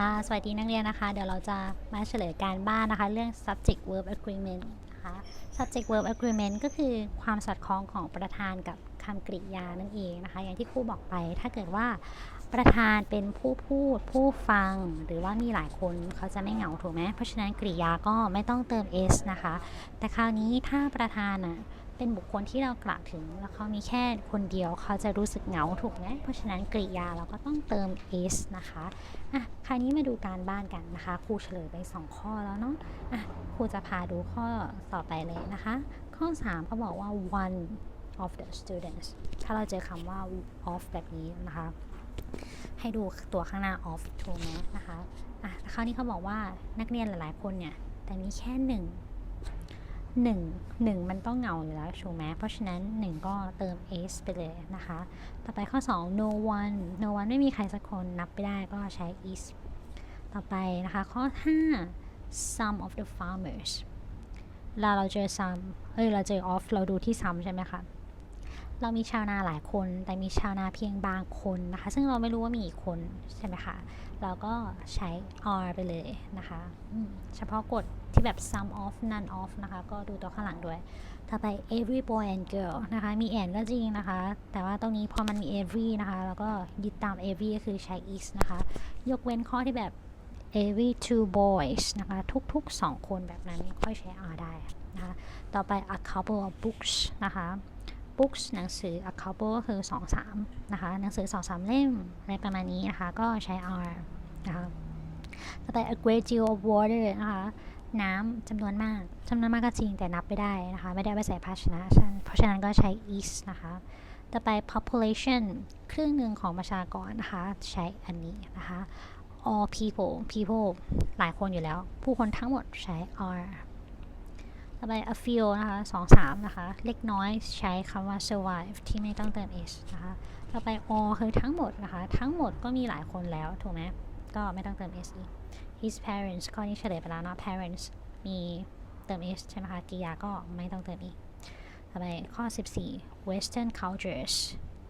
ค่ะสวัสดีนักเรียนนะคะ เดี๋ยวเราจะมาเฉลยการบ้านนะคะ เรื่อง subject verb agreement นะคะ subject verb agreement ก็คือความสอดคล้องของประธานกับคำกริยานั่นเองนะคะ อย่างที่ครูบอกไป ถ้าเกิดว่าประธานเป็นผู้พูดผู้ฟัง หรือว่ามีหลายคนเขาจะไม่เหงาถูกไหมเพราะฉะนั้นกริยาก็ไม่ต้องเติม s นะคะ แต่คราวนี้ถ้าประธานอะ เป็นบุคคลที่เรากล่าวถึง แล้วเขามีแค่คนเดียวเขาจะรู้สึกเหงาถูกไหมเพราะฉะนั้นกริยาเราก็ต้องเติม s นะคะอะคราวนี้มาดูการบ้านกันนะคะครูเฉลยไป 2 ข้อแล้วเนาะอะครูจะพาดูข้อต่อไปเลยนะคะ ข้อ3เขาบอกว่า one of the students ถ้าเราเจอคำว่า of แบบนี้นะคะ ให้ดูตัวข้างหน้า of ถูกไหมนะคะอะคราวนี้เขาบอกว่านักเรียนหลายๆคนเนี่ยแต่มีแค่หนึ่ง หนึ่งหนึ่งมันต้องเงาอยู่แล้วถูกไหมเพราะฉะนั้นหนึ่งก็เติม s ไปเลยนะคะ ต่อไปข้อ 2 no one no one ไม่มีใครสักคนนับไม่ได้ก็ใช้ is ต่อไปนะคะ ข้อ 5 some of the farmers เราเราเจอ some เอ้ยเราเจอ of เราดูที่ some ใช่ไหมคะ เรามีชาวนาหลายคน แต่มีชาวนาเพียงบางคนนะคะ ซึ่งเราไม่รู้ว่ามีกี่คนใช่ไหมคะ เราก็ใช้ are ไปเลยนะคะเฉพาะกฎที่แบบ some of none of นะคะ ก็ดูตัวข้างหลังด้วย ต่อไป every boy and girl นะคะ มี and ก็จริงนะคะ แต่ว่าตรงนี้พอมันมี every นะคะ แล้วก็ยึดตาม every ก็คือใช้ is นะคะ ยกเว้นข้อที่แบบ every two boys นะคะ ทุกๆ 2 คนแบบนั้นค่อยใช้ r ได้นะคะ ต่อไป a couple of books นะคะ books หนังสือ a couple ก็คือ 2 3 นะคะ หนังสือ 2 3 เล่ม อะไรประมาณนี้นะคะ ก็ใช้ R นะคะต่อไป a great deal of water นะคะ น้ำจำนวนมากจำนวนมากก็จริงแต่นับไม่ได้นะคะ ไม่ได้ไปใส่ภาชนะ เพราะฉะนั้นก็ใช้ is นะคะ ต่อไป population ครึ่งหนึ่งของประชากรนะคะ ใช้อันนี้นะคะ all people people หลายคนอยู่แล้ว ผู้คนทั้งหมดใช้ are ต่อไป a few นะคะสองสามนะคะ เล็กน้อยใช้คำว่า survive ที่ไม่ต้องเติม s นะคะ ต่อไป all คือทั้งหมดนะคะ ทั้งหมดก็มีหลายคนแล้ว ถูกไหม ก็ไม่ต้องเติม s อีก his parents ข้อนี้เฉลยไปแล้วเนาะ parents มีเติม s ใช่ไหมคะกิยาก็ไม่ต้องเติมอีก ต่อไปข้อ 14 western cultures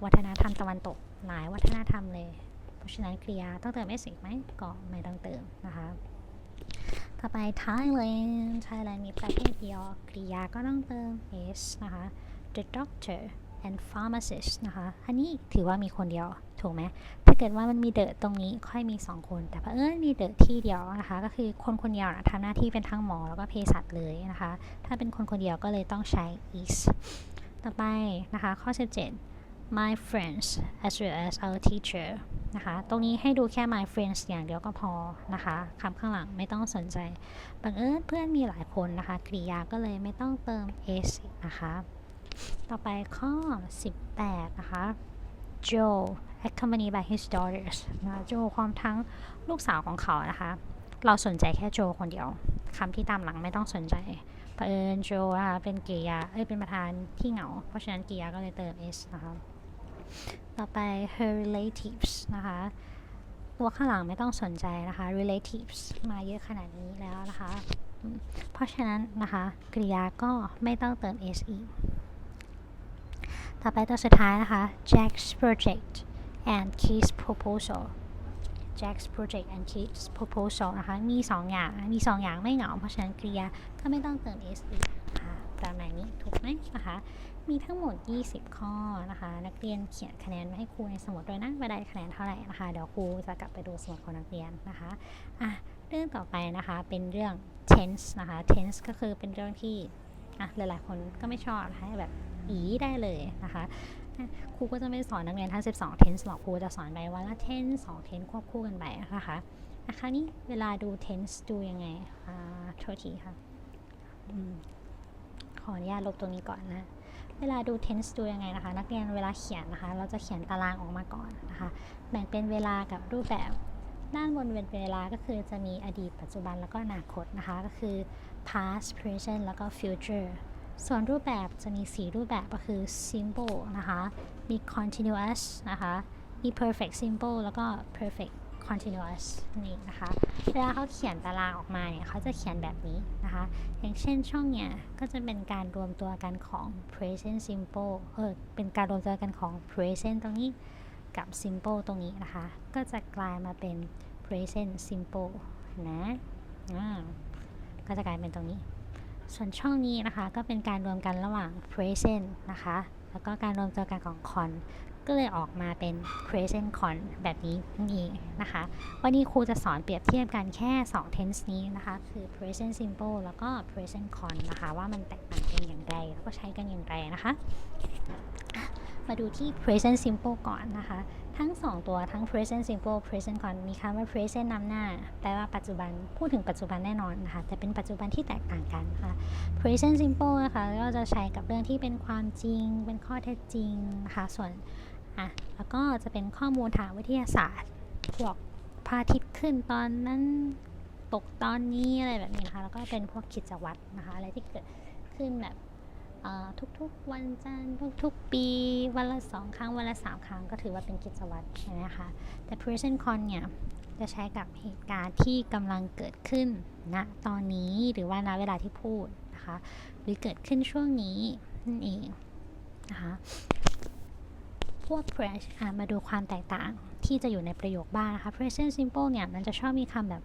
วัฒนธรรมตะวันตก หลายวัฒนธรรมเลย เพราะฉะนั้นกริยาต้องเติม s อีกไหมก็ไม่ต้องเติมนะคะ่อไป Thailand Thailand มีประเภทเดียวกริยาก็ต้องเติม s นะคะ the doctor and pharmacist นะคะ อันนี้ถือว่ามีคนเดียว ถูกไหม ถ้าเกิดว่ามันมีเดอะตรงนี้ค่อยมี 2 คน แต่เพเออมีเดอะที่เดียวนะคะ ก็คือคนคนเดียวนะทำหน้าที่เป็นทั้งหมอแล้วก็เภสัชเลยนะคะ ถ้าเป็นคนคนเดียวก็เลยต้องใช้ is ต่อไปนะคะ ข้อ 17 my friends as well as our teacher นะคะ ตรงนี้ให้ดูแค่ my friends อย่างเดียวก็พอนะคะคำข้างหลังไม่ต้องสนใจ บังเอิญเพื่อนมีหลายคนนะคะ กริยาก็เลยไม่ต้องเติม s นะคะ ต่อไปข้อ 18 นะคะ Joe accompanied by his daughters นะโจความทั้งลูกสาวของเขานะคะ เราสนใจแค่โจคนเดียวคำที่ตามหลังไม่ต้องสนใจเผอิญโจนะคะเป็นกริยา เอ้ย เป็นประธานที่เหงา เพราะฉะนั้นกริยาก็เลยเติม s นะคะ ต่อไป her relatives นะคะ ตัวข้างหลังไม่ต้องสนใจนะคะ relatives มาเยอะขนาดนี้แล้วนะคะ เพราะฉะนั้นนะคะ กริยาก็ไม่ต้องเติม s อีกต่อไปตัวสุดท้ายนะคะ Jack's project and Keith's proposal Jack's project and Keith's proposal นะคะ มี 2 อย่าง มี 2 อย่างไม่เหงา เพราะฉะนั้นกริยาก็ไม่ต้องเติม s อีกนะคะประมาณนี้ ถูกไหมนะคะ มีทั้งหมด 20 ข้อนะคะ นักเรียนเขียนคะแนนไว้ให้ครูในสมุดโดยนะว่าได้คะแนนเท่าไหร่นะคะ เดี๋ยวครูจะกลับไปดูสมุดของนักเรียนนะคะอะเรื่องต่อไปนะคะเป็นเรื่อง tense นะคะ tense ก็คือเป็นเรื่องที่อะหลายๆ คนก็ไม่ชอบนะคะแบบอีได้เลยนะคะครูก็จะไม่สอนนักเรียนทั้ง 12 tense หรอกครูจะสอนไปวันละ tense 2 tense ควบคู่กันไปนะคะอะคราวนี้เวลาดู tense ดูยังไงอ่าโทษทีค่ะอืมขออนุญาตลบตรงนี้ก่อนนะ เวลาดู tense ดูยังไงนะคะ นักเรียนเวลาเขียนนะคะ เราจะเขียนตารางออกมาก่อนนะคะ แบ่งเป็นเวลากับรูปแบบ ด้านบนเป็นเวลาก็คือจะมีอดีตปัจจุบันแล้วก็อนาคตนะคะ ก็คือ past present แล้วก็ future ส่วนรูปแบบจะมี 4 รูปแบบก็คือ simple นะคะ มี continuous นะคะ มี perfect simple แล้วก็ perfect continuous นี่นะคะเวลาเขาเขียนตารางออกมาเนี่ยเขาจะเขียนแบบนี้นะคะ อย่างเช่นช่องเนี่ยก็จะเป็นการรวมตัวกันของ present simple เออเป็นการรวมตัวกันของ present ตรงนี้กับ simple ตรงนี้นะคะ ก็จะกลายมาเป็น present simple นะอ่าก็จะกลายเป็นตรงนี้ ส่วนช่องนี้นะคะก็เป็นการรวมกันระหว่าง present นะคะ แล้วก็การรวมตัวกันของ con ก็เลยออกมาเป็น present con แบบนี้นั่นเองนะคะ วันนี้ครูจะสอนเปรียบเทียบกันแค่ 2 tense นี้นะคะ คือ present simple แล้วก็ present con นะคะ ว่ามันแตกต่างกันอย่างไร แล้วก็ใช้กันอย่างไรนะคะอะมาดูที่ present simple ก่อนนะคะ ทั้ง 2 ตัวทั้ง present simple present con มีคำว่า present นำหน้า แปลว่าปัจจุบัน พูดถึงปัจจุบันแน่นอนนะคะ แต่เป็นปัจจุบันที่แตกต่างกันนะคะ present simple นะคะก็จะใช้กับเรื่องที่เป็นความจริง เป็นข้อเท็จจริงนะคะ ส่วน อะแล้วก็จะเป็นข้อมูลทางวิทยาศาสตร์พวกพระอาทิตย์ขึ้นตอนนั้นตกตอนนี้อะไรแบบนี้นะคะ แล้วก็เป็นพวกกิจวัตรนะคะอะไรที่เกิดขึ้นแบบทุกๆวันจันทร์ทุกๆปี วันละสองครั้ง วันละสามครั้ง ก็ถือว่าเป็นกิจวัตรใช่ไหมคะ แต่ present con เนี่ยจะใช้กับเหตุการณ์ที่กำลังเกิดขึ้นณตอนนี้หรือว่าณเวลาที่พูดนะคะ หรือเกิดขึ้นช่วงนี้นั่นเองนะคะ พวก pres อะมาดูความแตกต่างที่จะอยู่ในประโยคบ้างนะคะ present simple เนี่ย มันจะชอบมีคำแบบ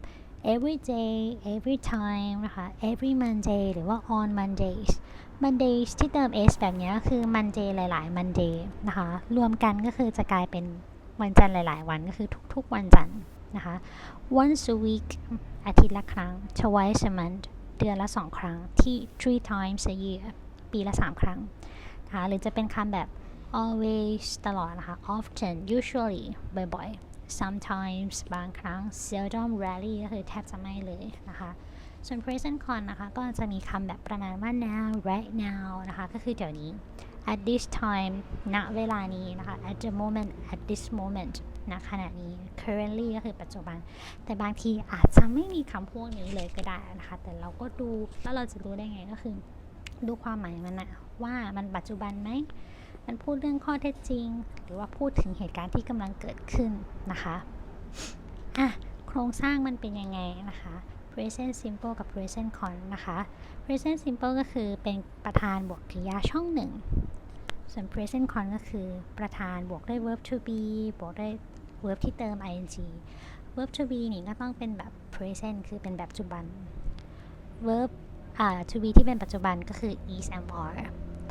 every day every time นะคะ every Monday หรือว่า on Mondays Mondays ที่เติม s แบบนี้คือ Monday หลาย ๆ Monday นะคะ รวมกันก็คือจะกลายเป็นวันจันทร์หลาย ๆ วันก็คือทุก ๆ วันจันทร์นะคะ once a week อาทิตย์ละครั้ง twice a month เดือนละสองครั้งที่ three times a year ปีละสามครั้งนะคะหรือจะเป็นคำแบบ always ตลอดนะคะ often usually บ่อยๆ sometimes บางครั้ง seldom rarely ก็คือแทบจะไม่เลยนะคะส่วน present con นะคะ ก็จะมีคำแบบประมาณว่า now right now นะคะ ก็คือเดี๋ยวนี้ at this time ณ เวลานี้นะคะ at the moment at this moment ณ ขณะนี้ currently ก็คือปัจจุบัน แต่บางทีอาจจะไม่มีคำพวกนี้เลยก็ได้นะคะ แต่เราก็ดู แล้วเราจะรู้ได้ไงก็คือ ดูความหมายมันนะว่ามันปัจจุบันไหม มันพูดเรื่องข้อเท็จจริง หรือว่าพูดถึงเหตุการณ์ที่กำลังเกิดขึ้นนะคะอะโครงสร้างมันเป็นยังไงนะคะ present simple กับ present con นะคะ present simple ก็คือเป็นประธานบวกกริยาช่องหนึ่ง ส่วน present con ก็คือประธานบวกด้วย verb to be บวกด้วย verb ที่เติม ing verb to be นี่ก็ต้องเป็นแบบ present คือเป็นแบบปัจจุบัน verb อ่า to be ที่เป็นปัจจุบันก็คือ is am are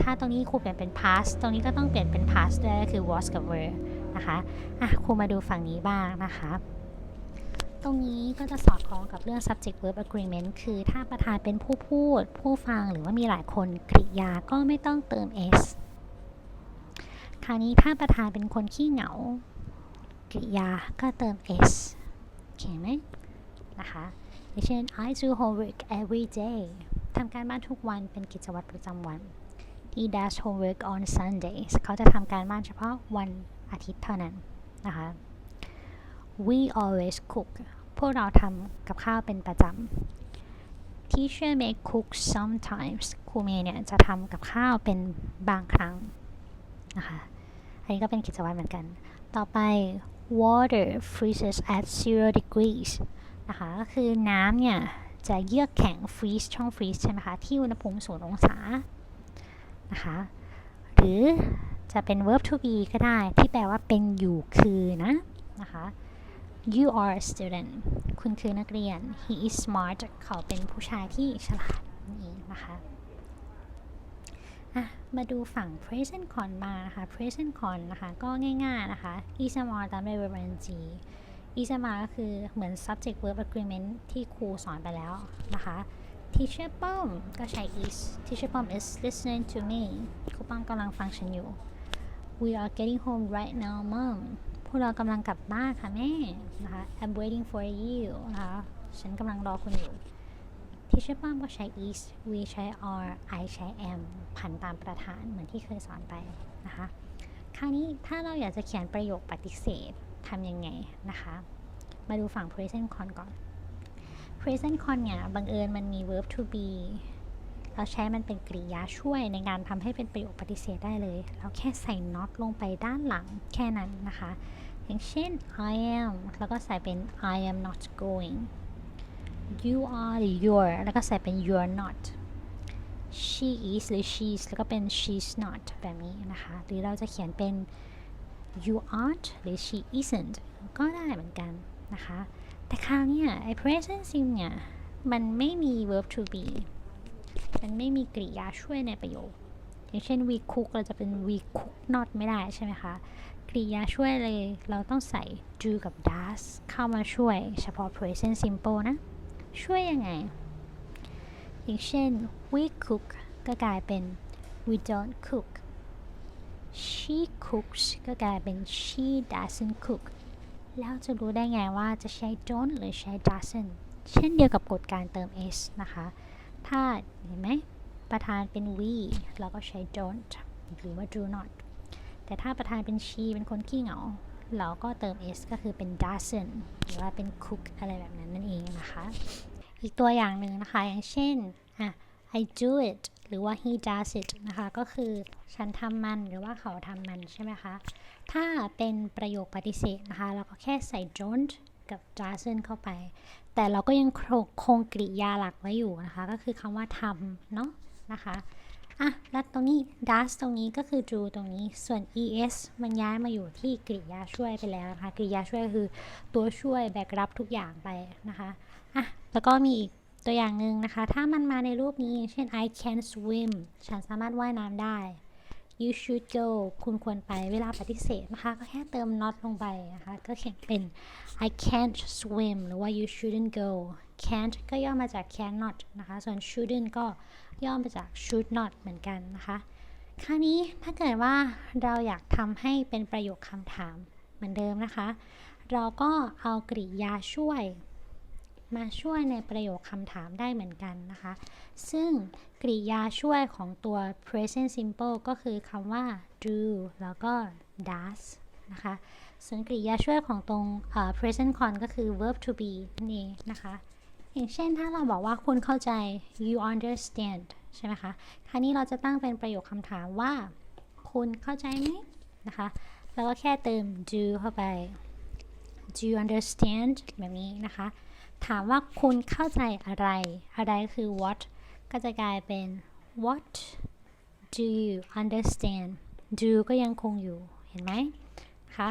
ถ้าตรงนี้ครูเปลี่ยนเป็น past ตรงนี้ก็ต้องเปลี่ยนเป็น past ด้วยก็คือ was กับ were นะคะอะครูมาดูฝั่งนี้บ้างนะคะ ตรงนี้ก็จะสอดคล้องกับเรื่อง subject verb agreement คือถ้าประธานเป็นผู้พูด ผู้ฟังหรือว่ามีหลายคนกริยาก็ไม่ต้องเติม s คราวนี้ถ้าประธานเป็นคนขี้เหงา กริยาก็เติม s โอเคไหมนะคะอย่างเช่น I do homework every day ทำการบ้านทุกวันเป็นกิจวัตรประจำวัน He does homework on Sundays เขาจะทำการบ้านเฉพาะวันอาทิตย์เท่านั้นนะคะ We always cook พวกเราทำกับข้าวเป็นประจำ Teacher may cook sometimes ครูเมย์เนี่ยจะทำกับข้าวเป็นบางครั้งนะคะ อันนี้ก็เป็นกิจวัตรเหมือนกัน ต่อไป water freezes at zero degrees นะคะก็คือน้ำเนี่ยจะเยือกแข็ง freeze ช่อง freeze ใช่ไหมคะ ที่อุณหภูมิศูนย์องศา นะคะ หรือจะเป็น verb to be ก็ได้ที่แปลว่าเป็นอยู่คือนะนะคะ you are a student คุณคือนักเรียน he is smart เขาเป็นผู้ชายที่ฉลาดนั่นเองนะคะอะมาดูฝั่ง present con มานะคะ present con นะคะก็ง่ายๆนะคะ is more ตามด้วย verb ing is more ก็คือเหมือน subject verb agreement ที่ครูสอนไปแล้วนะคะ teacher ป้อมก็ใช้ is teacher ป้อม is listening to me ครูป้อมกำลังฟังฉันอยู่ we are getting home right now mom พวกเรากำลังกลับบ้านค่ะแม่นะคะ I'm waiting for you นะคะฉันกำลังรอคุณอยู่ teacher ป้อมก็ใช้ is we ใช้ are I ใช้ am ผันตามประธานเหมือนที่เคยสอนไปนะคะ คราวนี้ถ้าเราอยากจะเขียนประโยคปฏิเสธทำยังไงนะคะ มาดูฝั่ง present con ก่อน present con เนี่ยบังเอิญมันมี verb to be เราใช้มันเป็นกริยาช่วยในการทำให้เป็นประโยคปฏิเสธได้เลย เราแค่ใส่ not ลงไปด้านหลังแค่นั้นนะคะ อย่างเช่น I am แล้วก็ใส่เป็น I am not going you are you're แล้วก็ใส่เป็น you're not she is หรือ she's แล้วก็เป็น she's not แบบนี้นะคะ หรือเราจะเขียนเป็น you aren't หรือ she isn't ก็ได้เหมือนกันนะคะ แต่คราวเนี้ยไอ้ present sim เนี่ย มันไม่มี verb to be มันไม่มีกริยาช่วยในประโยค อย่างเช่น we cook เราจะเป็น we cook not ไม่ได้ใช่ไหมคะ กริยาช่วยเลยเราต้องใส่ do กับ does เข้ามาช่วยเฉพาะ present simple นะ ช่วยยังไง อย่างเช่น we cook ก็กลายเป็น we don't cook she cooks ก็กลายเป็น she doesn't cook แล้วจะรู้ได้ไงว่าจะใช้ don't หรือใช้ doesn't เช่นเดียวกับกฎการเติม s นะคะ ถ้าเห็นไหมประธานเป็น we เราก็ใช้ don't หรือว่า do not แต่ถ้าประธานเป็น she เป็นคนขี้เหงา เราก็เติม s ก็คือเป็น doesn't หรือว่าเป็น cook อะไรแบบนั้นนั่นเองนะคะ อีกตัวอย่างหนึ่งนะคะ อย่างเช่นอะ I do it หรือว่า he does it นะคะ ก็คือฉันทำมันหรือว่าเขาทำมันใช่ไหมคะ ถ้าเป็นประโยคปฏิเสธนะคะ เราก็แค่ใส่ don't กับ doesn't เข้าไป แต่เราก็ยังคงคงกริยาหลักไว้อยู่นะคะ ก็คือคำว่าทำเนาะนะคะอะแล้วตรงนี้ does ตรงนี้ก็คือ do ตรงนี้ ส่วน es มันย้ายมาอยู่ที่กริยาช่วยไปแล้วนะคะ กริยาช่วยคือตัวช่วยแบกรับทุกอย่างไปนะคะ อะ แล้วก็มีอีก ตัวอย่างหนึ่งนะคะ ถ้ามันมาในรูปนี้ เช่น I can swim ฉันสามารถว่ายน้ำได้ you should go คุณควรไป เวลาปฏิเสธนะคะ ก็แค่เติม not ลงไปนะคะ ก็เขียนเป็น I can't swim หรือว่า you shouldn't go can't ก็ย่อมาจาก cannot นะคะ ส่วน shouldn't ก็ย่อมาจาก should not เหมือนกันนะคะ คราวนี้ถ้าเกิดว่าเราอยากทำให้เป็นประโยคคำถามเหมือนเดิมนะคะ เราก็เอากริยาช่วย มาช่วยในประโยคคำถามได้เหมือนกันนะคะ ซึ่งกริยาช่วยของตัว present simple ก็คือคำว่า do แล้วก็ does นะคะ ส่วนกริยาช่วยของตรง present con ก็คือ verb to be นั่นเองนะคะ อย่างเช่นถ้าเราบอกว่าคุณเข้าใจ you understand ใช่ไหมคะ คราวนี้เราจะตั้งเป็นประโยคคำถามว่า คุณเข้าใจไหมนะคะ แล้วก็แค่เติม do เข้าไป do you understand แบบนี้นะคะ ถามว่าคุณเข้าใจอะไร อะไรคือ what ก็จะกลายเป็น what do you understand do ก็ยังคงอยู่เห็นไหมคะ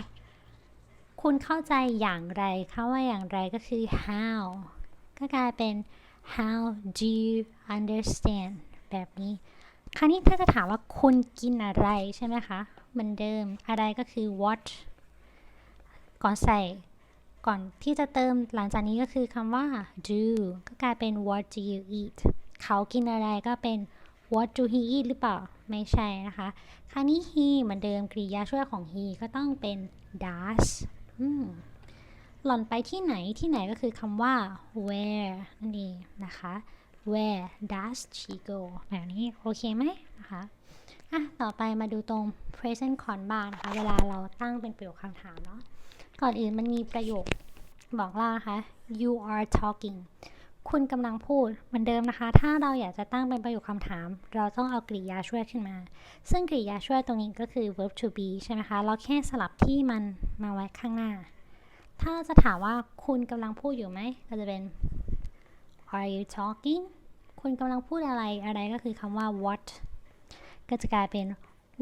คุณเข้าใจอย่างไรคำว่าอย่างไรก็คือ how ก็กลายเป็น how do you understand แบบนี้ คราวนี้ถ้าจะถามว่าคุณกินอะไรใช่ไหมคะ เหมือนเดิมอะไรก็คือ what ก่อนใส่ ก่อนที่จะเติมหลังจากนี้ก็คือคำว่า do ก็กลายเป็น what do you eat เขากินอะไรก็เป็น what do he eat หรือเปล่า ไม่ใช่นะคะ คราวนี้ he เหมือนเดิมกริยาช่วยของ he ก็ต้องเป็น does หล่อนไปที่ไหนที่ไหนก็คือคำว่า where นั่นเองนะคะ where does she go แบบนี้โอเคไหมนะคะอะต่อไปมาดูตรง present con บ้างนะคะ เวลาเราตั้งเป็นประโยคคำถามเนาะ ก่อนอื่นมันมีประโยคบอกเล่านะคะ you are talking คุณกำลังพูดเหมือนเดิมนะคะ ถ้าเราอยากจะตั้งเป็นประโยคคำถาม เราต้องเอากริยาช่วยขึ้นมา ซึ่งกริยาช่วยตรงนี้ก็คือ verb to be ใช่ไหมคะ เราแค่สลับที่มันมาไว้ข้างหน้า ถ้าจะถามว่าคุณกำลังพูดอยู่ไหม ก็จะเป็น are you talking คุณกำลังพูดอะไร อะไรก็คือคำว่า what ก็จะกลายเป็น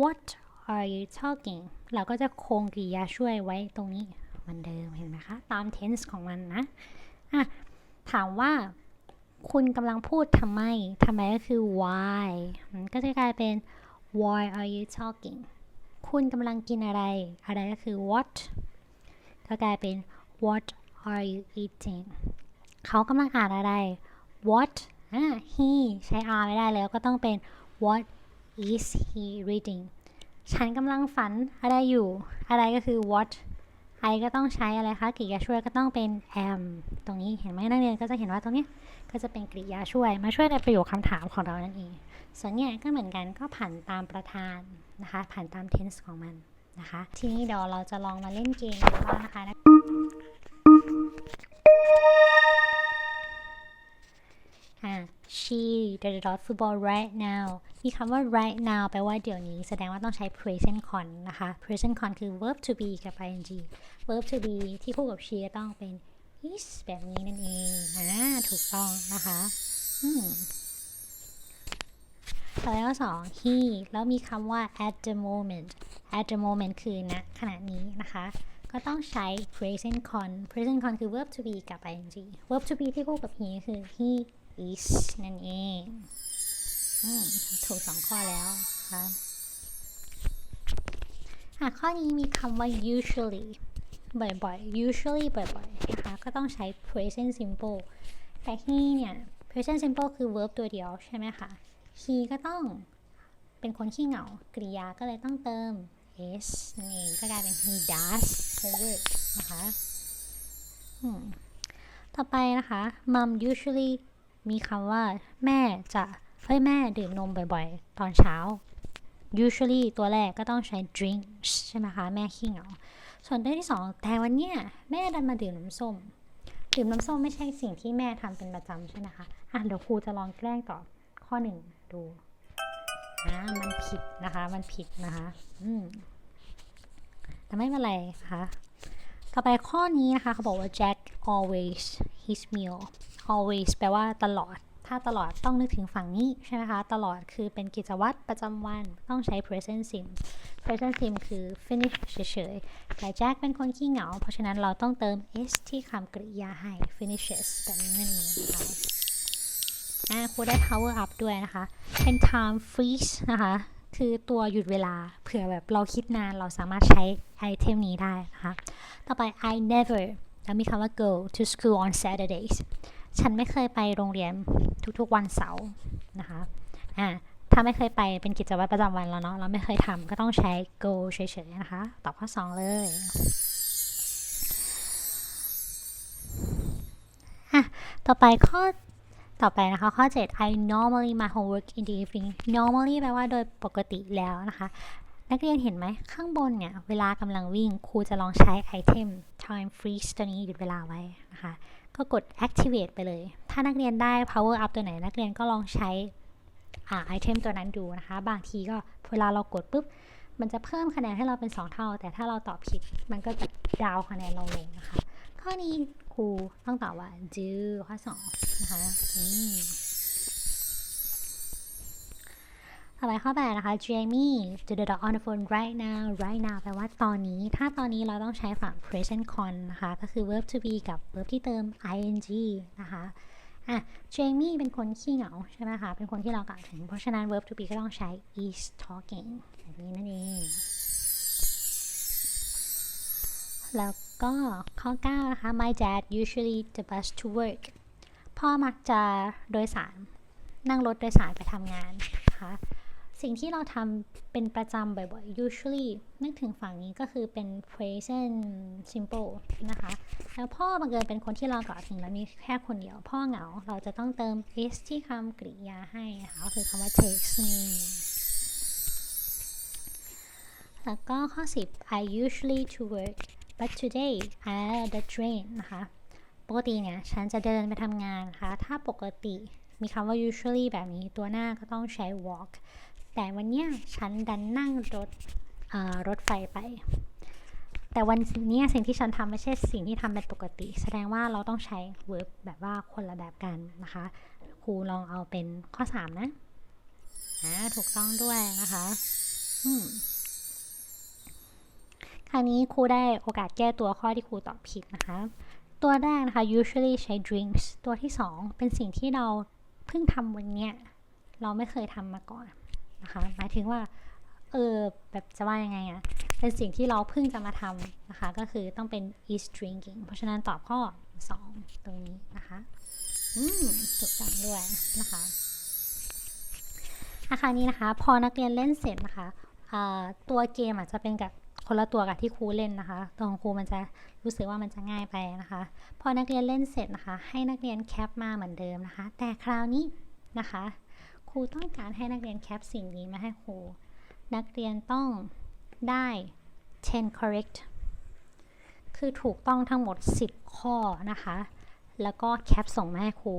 what are you talking เราก็จะคงกริยาช่วยไว้ตรงนี้ มือนเดิมเห็นไหมคะ ตาม tense ของมันนะอะถามว่าคุณกำลังพูดทำไมทำไมก็คือ why มันก็จะกลายเป็น why are you talking คุณกำลังกินอะไร อะไรก็คือ what ก็กลายเป็น what are you eating เขากำลังอ่านอะไร what อะ he ใช้ r ไม่ได้แล้วก็ต้องเป็น what is he reading ฉันกำลังฝันอะไรอยู่ อะไรก็คือ what I ก็ต้องใช้อะไรคะกริยาช่วยก็ต้องเป็น am ตรงนี้เห็นไหมนักเรียนก็จะเห็นว่าตรงนี้ก็จะเป็นกริยาช่วย มาช่วยในประโยคคำถามของเรานั่นเอง ส่วนเนี่ยก็เหมือนกันก็ผ่านตามประธานนะคะผ่านตาม tense ของมันนะคะ ทีนี้เดี๋ยวเราจะลองมาเล่นเกมกันบ้างนะคะอะ she the dot football right now มีคำว่า right now แปลว่าเดี๋ยวนี้ แสดงว่าต้องใช้ present con นะคะ present con คือ verb to be กับ ing verb to be ที่พูดกับ she ต้องเป็น is แบบนี้นั่นเองอ่าถูกต้องนะคะอืมต่อไปข้อสอง he แล้วมีคำว่า at the moment at the moment คือณขณะนี้นะคะ ก็ต้องใช้ present con present con คือ verb to be กับ ing verb to be ที่คู่กับ he คือ he is นั่นเองอถูกสองข้อแล้วค่ะข้อนี้มีคำว่า usually บ่อยๆ usually บ่อยๆ นะคะ ก็ต้องใช้ present simple แต่ he เนี่ย present simple คือ verb ตัวเดียวใช่ไหมคะ he ก็ต้องเป็นคนขี้เหงากริยาก็เลยต้องเติม s นั่นเองก็กลายเป็น he does homework นะคะต่อไปนะคะ mom usually มีคำว่าแม่จะเฮ้ยแม่ดื่มนมบ่อยๆ ตอนเช้า usually ตัวแรกก็ต้องใช้ drinks ใช่ไหมคะ แม่ขี้เหงา ส่วนตัวที่สองแต่วันเนี้ยแม่ดันมาดื่มน้ำส้ม ดื่มน้ำส้มไม่ใช่สิ่งที่แม่ทำเป็นประจำใช่ไหมคะอะเดี๋ยวครูจะลองแกล้งตอบข้อหนึ่งดูอ่ามันผิดนะคะ มันผิดนะคะ อืมแต่ไม่เป็นไรนะคะต่อไปข้อนี้นะคะเขาบอกว่า Jack always his meal always แปลว่าตลอด ถ้าตลอดต้องนึกถึงฝั่งนี้ใช่ไหมคะ ตลอดคือเป็นกิจวัตรประจำวันต้องใช้ present sim present sim คือ finish เฉยๆ แต่ Jack เป็นคนขี้เหงา เพราะฉะนั้นเราต้องเติม s ที่คำกริยาให้ finishes แบบนี้นั่นเองนะคะอ่าครูได้ power up ด้วยนะคะ เป็น time freeze นะคะคือตัวหยุดเวลาเผื่อแบบเราคิดนานเราสามารถใช้ไอเทมนี้ได้นะคะ ต่อไป I never แล้วมีคำว่า go to school on Saturdays ฉันไม่เคยไปโรงเรียนทุกๆวันเสาร์นะคะอ่าถ้าไม่เคยไปเป็นกิจวัตรประจำวันแล้วเนาะเราไม่เคยทำก็ต้องใช้ go เฉยๆนะคะตอบข้อ 2 เลยอะต่อไปข้อต่อไปนะคะ ข้อ 7 I normally my homework in the evening normally แปลว่าโดยปกติแล้วนะคะ นักเรียนเห็นไหม ข้างบนเนี่ย เวลากำลังวิ่ง ครูจะลองใช้ไอเทม time freeze ตัวนี้หยุดเวลาไว้นะคะ ก็กด activate ไปเลย ถ้านักเรียนได้ power up ตัวไหน นักเรียนก็ลองใช้อ่าไอเทมตัวนั้นดูนะคะ บางทีก็เวลาเรากดปุ๊บ มันจะเพิ่มคะแนนให้เราเป็น 2 เท่า แต่ถ้าเราตอบผิด มันก็จะดาวคะแนนเราลงนะคะ ข้อนี้ครูต้องตอบว่า do ข้อ2นะคะ ต่อไปข้อแปดนะคะ Jamie d d on the phone right now right now แปลว่าตอนนี้ ถ้าตอนนี้เราต้องใช้ฝั่ง present con นะคะ ก็คือ verb to be กับ verb ที่เติม ing นะคะอะ Jamie เป็นคนขี้เหงาใช่ไหมคะ เป็นคนที่เรากล่าวถึง เพราะฉะนั้น verb to be ก็ต้องใช้ is talking แบบนี้นั่นเอง แล้วก็ข้อ 9 นะคะ My dad usually the bus to work พ่อมักจะโดยสารนั่งรถโดยสารไปทำงานนะคะ สิ่งที่เราทำเป็นประจำบ่อยๆ usually นึกถึงฝั่งนี้ก็คือเป็น present simple นะคะ แล้วพ่อบังเกิดเป็นคนที่เรากล่าวถึงแล้วมีแค่คนเดียว พ่อเหงา เราจะต้องเติม s ที่คำกริยาให้นะคะก็คือคำว่า takes me แล้วก็ข้อ 10 I usually to work but today I had the train นะคะ ปกติเนี่ยฉันจะเดินไปทำงานนะคะ ถ้าปกติมีคำว่า usually แบบนี้ตัวหน้าก็ต้องใช้ walk แต่วันเนี้ยฉันดันนั่งรถรถไฟไป แต่วันนี้สิ่งที่ฉันทำไม่ใช่สิ่งที่ทำเป็นปกติ แสดงว่าเราต้องใช้ verb แบบว่าคนละแบบกันนะคะ ครูลองเอาเป็นข้อ 3 นะอ่าถูกต้องด้วยนะคะอืมคราวนี้ครูได้โอกาสแก้ตัวข้อที่ครูตอบผิดนะคะ ตัวแรกนะคะ usually ใช้ drinks ตัวที่ 2 เป็นสิ่งที่เราเพิ่งทำวันเนี้ยเราไม่เคยทำมาก่อน นะคะ หมายถึงว่า เออ แบบจะว่ายังไงอะเป็นสิ่งที่เราเพิ่งจะมาทำนะคะ ก็คือต้องเป็น is drinking เพราะฉะนั้นตอบข้อ 2 ตรงนี้นะคะ อืมถูกต้องด้วยนะคะอาคารนี้นะคะ พอนักเรียนเล่นเสร็จนะคะตัวเกมอาจจะเป็นกับคนละตัวกับที่ครูเล่นนะคะ ตัวของครูมันจะรู้สึกว่ามันจะง่ายไปนะคะ พอนักเรียนเล่นเสร็จนะคะ ให้นักเรียนแคปมาเหมือนเดิมนะคะ แต่คราวนี้นะคะ รูต้องการให้นักเรียนแคปสิ่งนี้มาให้ครู นักเรียนต้องได้ 10 correct คือถูกต้องทั้งหมด 10 ข้อนะคะ แล้วก็แคปส่งมาให้ครู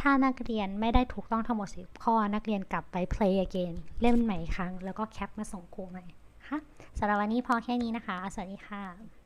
ถ้านักเรียนไม่ได้ถูกต้องทั้งหมด 10 ข้อ นักเรียนกลับไป play again เล่นใหม่อีกครั้ง แล้วก็แคปมาส่งครูใหม่ค่ะสำหรับวันนี้พอแค่นี้นะคะ สวัสดีค่ะ